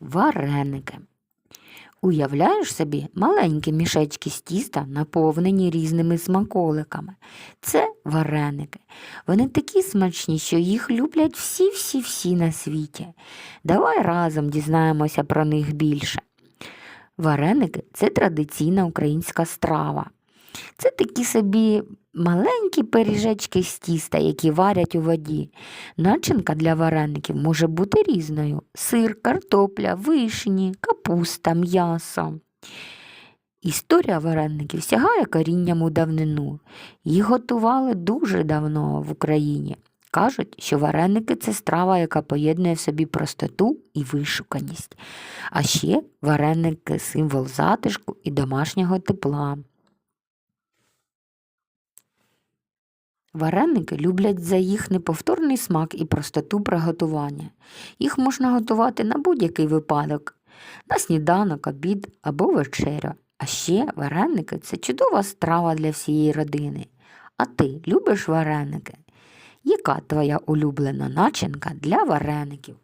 вареники. Уявляєш собі маленькі мішечки з тіста, наповнені різними смаколиками. Це вареники. Вони такі смачні, що їх люблять всі-всі-всі на світі. Давай разом дізнаємося про них більше. Вареники це традиційна українська страва. Це такі собі маленькі пиріжечки з тіста, які варять у воді. Начинка для вареників може бути різною: сир, картопля, вишні, капуста, м'ясо. Історія вареників сягає корінням у давнину. Їх готували дуже давно в Україні. Кажуть, що вареники це страва, яка поєднує в собі простоту і вишуканість. А ще вареники символ затишку і домашнього тепла. Вареники люблять за їх неповторний смак і простоту приготування. Їх можна готувати на будь-який випадок, на сніданок, обід або вечерю. А ще вареники це чудова страва для всієї родини. А ти любиш вареники? Яка твоя улюблена начинка для вареників?